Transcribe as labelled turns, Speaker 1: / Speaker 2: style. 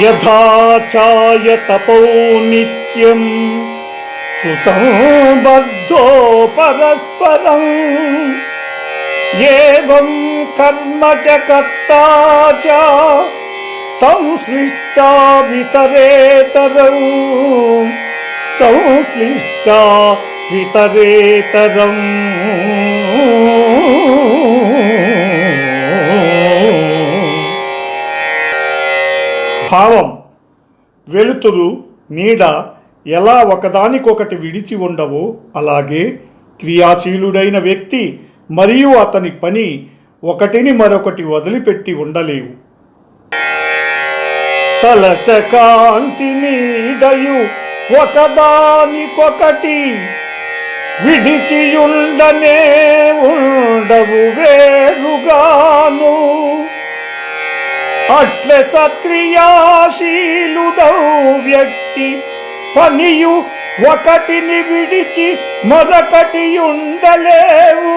Speaker 1: యథాచాయ తపో నిత్యం సుసంబద్ధో పరస్పరం ఏం కర్మ చ కర్త సంశ్లిష్ట వితరేతరం సంశ్లిష్ట వితరేతరం భావం వెలుతురు నీడ ఎలా ఒకదానికొకటి విడిచి ఉండవో అలాగే క్రియాశీలుడైన వ్యక్తి మరియు అతని పని ఒకటిని మరొకటి వదిలిపెట్టి ఉండలేవు. తలచకాంతి నీడయు ఒకదానికొకటి విడిచియుండనే ఉండవు వే అట్లే సక్రియాశీలుడౌ వ్యక్తి. పనియు ఒకటిని విడిచి మరొకటి ఉండలేవు.